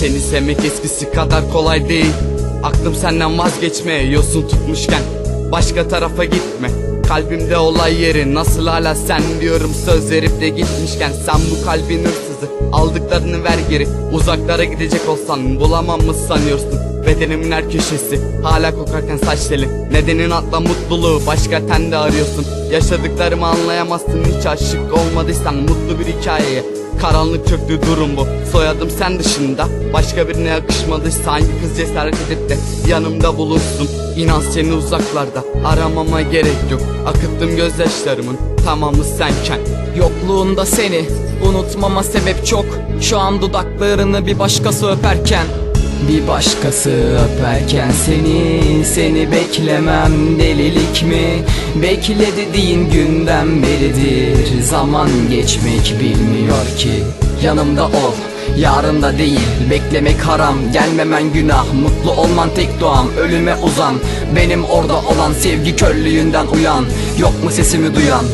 Seni sevmek eskisi kadar kolay değil. Aklım senden vazgeçmeye yosun tutmuşken Başka tarafa gitme. Kalbimde olay yeri nasıl hala sen diyorum söz verip de gitmişken Sen bu kalbin hırsızı. Aldıklarını ver geri Uzaklara gidecek olsan bulamam mı sanıyorsun Bedenimin her köşesi. Hala kokarken saç teli Nedenin atla mutluluğu. Başka tende arıyorsun. Yaşadıklarımı anlayamazsın. Hiç aşık olmadıysan mutlu bir hikayeye. Karanlık çöktü durum bu. Soyadım sen dışında. Başka birine yakışmadıysa hangi kız cesaret edip de Yanımda bulunsun İnan seni uzaklarda Aramama gerek yok. Akıttım gözyaşlarımın Tamamı senken. Yokluğunda seni unutmama sebep çok. Şu an dudaklarını bir başkası öperken bir başkası öperken seni Seni beklemem delilik mi? Bekle dediğin günden beridir Zaman geçmek bilmiyor ki. Yanımda ol Yarında değil beklemek haram Gelmemen günah. Mutlu olman tek duam Ölüme uzan. Benim orada olan Sevgi körlüğünden uyan. Yok mu sesimi duyan